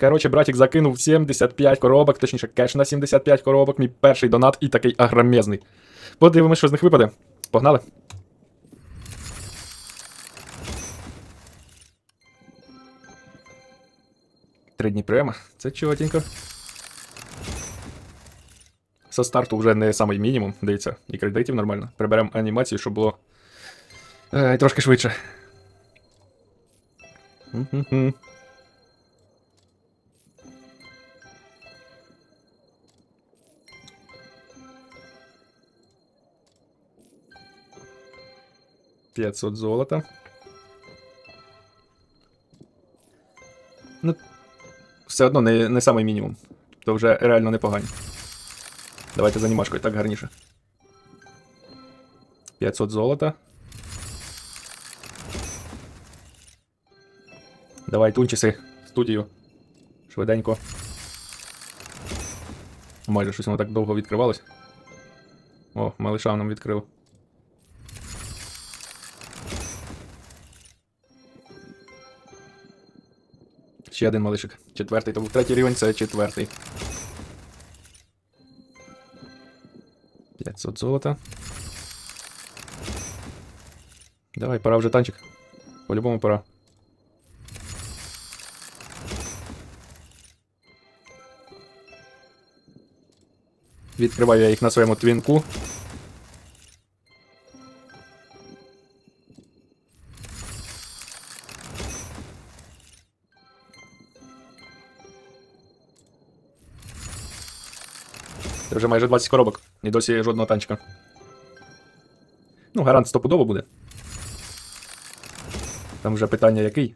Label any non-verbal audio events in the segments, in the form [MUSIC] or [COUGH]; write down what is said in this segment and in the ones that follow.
Коротше, братик закинув 75 коробок, точніше, кеш на 75 коробок, мій перший донат і такий агромезний. Подивимось, що з них випаде. Погнали. Три дні прямо. Це чотенько. Со старту вже не самий мінімум, дивіться, і кредитів нормально. Приберемо анімацію, щоб було е, трошки швидше. 500 золота. Ну, все одно не, не самий мінімум. То вже реально непогані. Давайте з анімашкою, так гарніше. 500 золота. Давай, тунчиси, студію. Швиденько. Майже щось воно так довго відкривалось. О, малиша нам відкрив. Ще один малишик. Четвертий, то третій рівень, це четвертий. 500 золота. Давай, пора вже танчик. По-любому пора. Відкриваю я їх на своєму твінку. Це вже майже 20 коробок. І досі жодного танчика. Ну, гарант стопудово буде. Там вже питання який?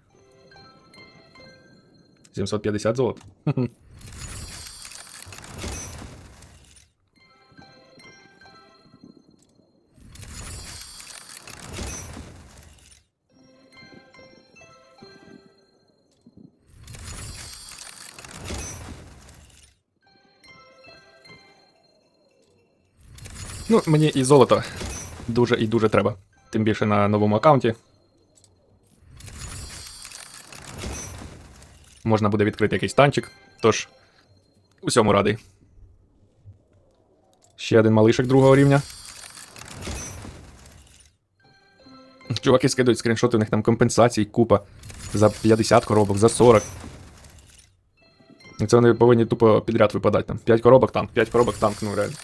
750 золот. Ну, мені і золото дуже і дуже треба. Тим більше на новому аккаунті. Можна буде відкрити якийсь танчик, тож усьому радий. Ще один малишик другого рівня. Чуваки скидують скріншоти, у них там компенсацій, купа. За 50 коробок, за 40. І це вони повинні тупо підряд випадати там. 5 коробок танк, 5 коробок танк, ну реально.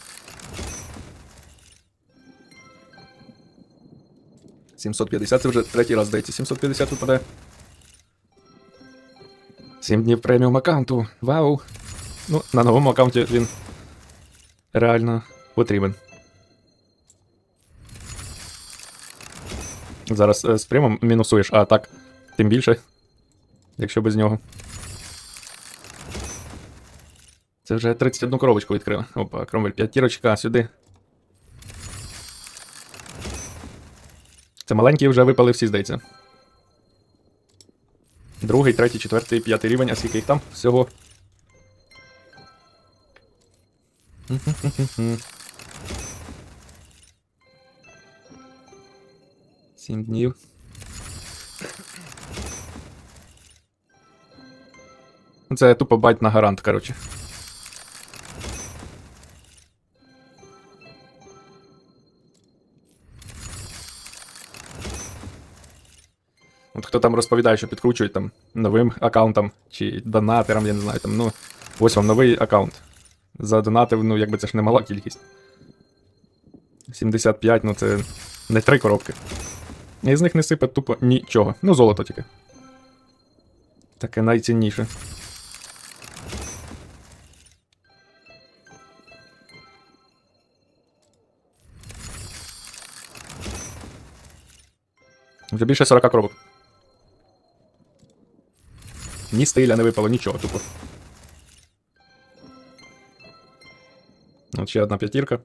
750 це вже третій раз здається. 750 випадає. 7 днів преміум аккаунту. Вау. Ну, на новому аккаунті він реально потрібен. Зараз е, з премом мінусуєш, а так, тим більше, якщо без нього. Це вже 31 коробочку відкрили. Опа, кромвель п'ятірочка сюди. Це маленькі вже випали всі, здається. Другий, третій, четвертий, п'ятий рівень, а скільки їх там? Всього. Сім днів. Це тупо бать на гарант, коротше. От хто там розповідає, що підкручують там новим аккаунтам чи донатерам, я не знаю, там, ну, ось вам новий аккаунт. Задонатив, ну, якби це ж не мала кількість. 75, ну це не три коробки. І з них не сипе тупо нічого. Ну, золото тільки. Таке найцінніше. Вже більше 40 коробок. Ні стиля не випало, нічого, тупо. От ще одна п'ятірка.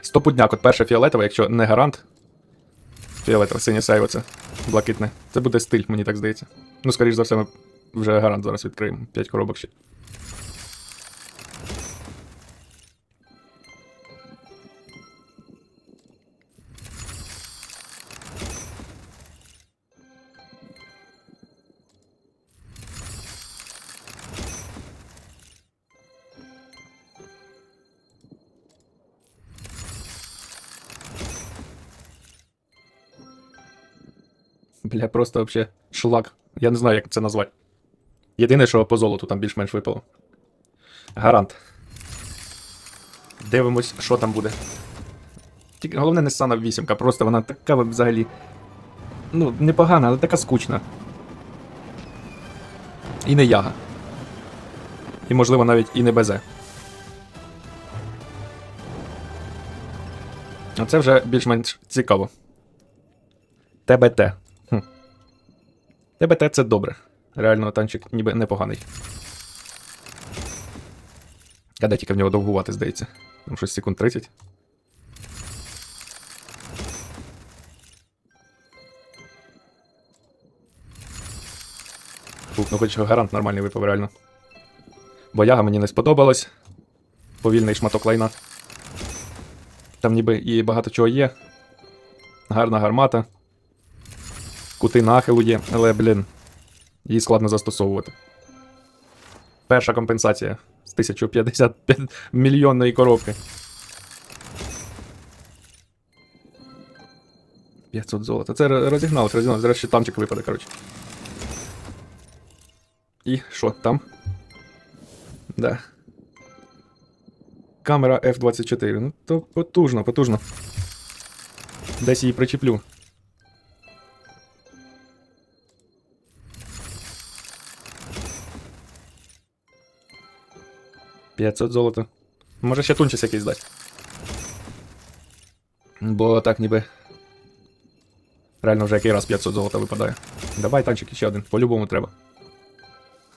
Стопудняк, от перше фіолетове, якщо не гарант. Фіолетове, синє сайво це блакитне. Це буде стиль, мені так здається. Ну, скоріш за все, ми вже гарант зараз відкриємо. 5 коробок ще. Бля, просто вообще шлак. Я не знаю, як це назвати. Єдине, що по золоту там більш-менш випало. Гарант. Дивимось, що там буде. Тільки головне не сана вісімка, просто вона така взагалі. Ну, непогана, але така скучна. І не яга. І, можливо, навіть і не безе. А це вже більш-менш цікаво. ТБТ. ТБТ це добре. Реально, танчик ніби непоганий. А де тільки в нього довгувати, здається. Там щось секунд 30. Фух, ну хоч гарант нормальний випав, реально. Бо яга мені не сподобалась. Повільний шматок лайна. Там ніби і багато чого є. Гарна гармата. Кути нахилу є, але, блін, її складно застосовувати. Перша компенсація з 1055 мільйонної коробки. 500 золота. Це розігналось, розігналось. Зараз ще тамчик випаде, коротше. І що там? Да. Камера F24. Ну, то потужно, потужно. Десь її причеплю. П'ятсот золота. Може ще тунчик якийсь дати. Бо так ніби. Реально вже який раз 500 золота випадає. Давай танчик ще один, по-любому треба.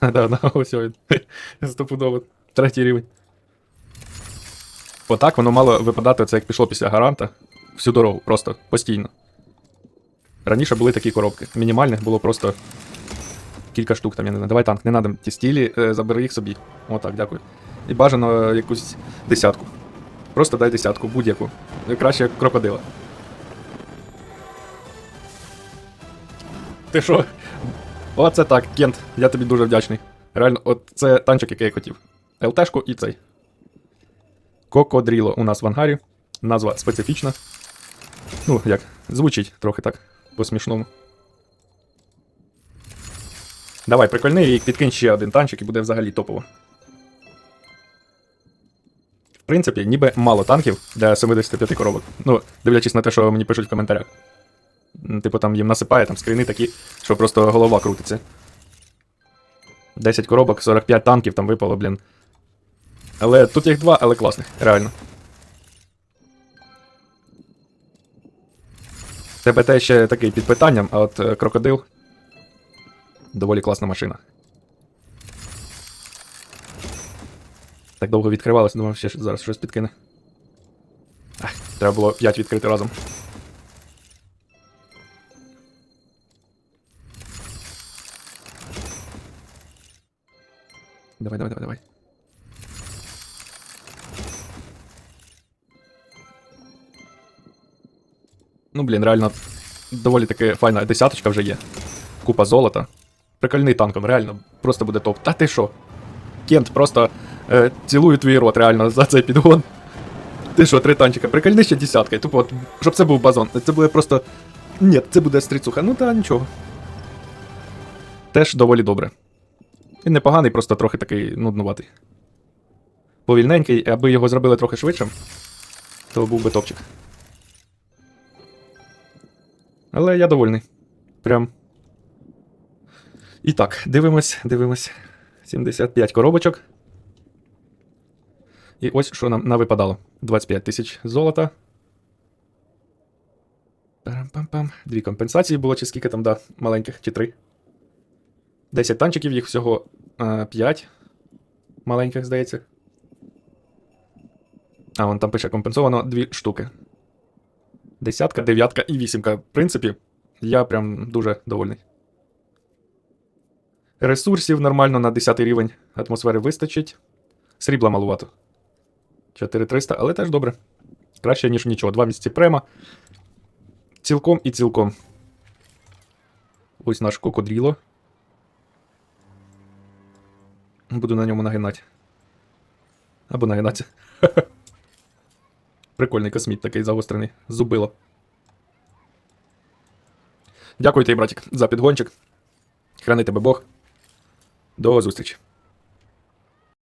[LAUGHS] Да, да, ось він. [LAUGHS] Стопудово. Третій рівень. Отак воно мало випадати, це як пішло після гаранта. Всю дорогу, просто постійно. Раніше були такі коробки. Мінімальних було просто кілька штук там, я не знаю. Давай танк, не надо ті стілі, е, забери їх собі. Отак, дякую. І бажано якусь десятку. Просто дай десятку, будь-яку. Краще крокодила. Ти що? Оце так, Кент, я тобі дуже вдячний. Реально, от це танчик, який я хотів. ЛТшку і цей. Кокодріло у нас в ангарі. Назва специфічна. Ну, як, звучить трохи так, по-смішному. Давай, прикольний рік, підкинь ще один танчик і буде взагалі топово. Принципі, ніби мало танків для 75 коробок. Ну, дивлячись на те, що мені пишуть в коментарях. Типу там їм насипає там скріни такі, що просто голова крутиться. 10 коробок, 45 танків там випало, блін. Але тут їх два, але класних, реально. ТБТ ще такий під питанням, а от е, крокодил. Доволі класна машина. Так довго відкривалося, думав, ще зараз щось підкине. Ах, треба було 5 відкрити разом. Давай, давай, давай, давай. Ну, блін, реально, доволі таки файна десяточка вже є. Купа золота. Прикольний танком, реально, просто буде топ. Та ти що? Кент просто е, цілую твій рот, реально, за цей підгон. Ти що, три танчика? Прикольни ще десятка. Тупо, от, щоб це був базон. Це буде просто. Ні, це буде стріцуха. Ну та нічого. Теж доволі добре. Він непоганий, просто трохи такий нуднуватий. Повільненький, аби його зробили трохи швидшим, то був би топчик. Але я довольний. Прям. І так, дивимось, дивимось. 75 коробочок. І ось що нам навипадало. 25 тисяч золота. Парам-пам-пам. Дві компенсації було, чи скільки там, да, маленьких, чи три. 10 танчиків, їх всього е, 5 маленьких, здається. А, вон там пише компенсовано 2 штуки. Десятка, дев'ятка і вісімка. В принципі, я прям дуже довольний. Ресурсів нормально на 10 рівень атмосфери вистачить. Срібла малувато. 4300, але теж добре. Краще, ніж нічого. Два місяці према. Цілком і цілком. Ось наш кокодріло. Буду на ньому нагинати. Або нагинатися. [LAUGHS] Прикольний косміт такий загострений. Зубило. Дякую тобі, братик, за підгончик. Храни тебе Бог. До зустрічі.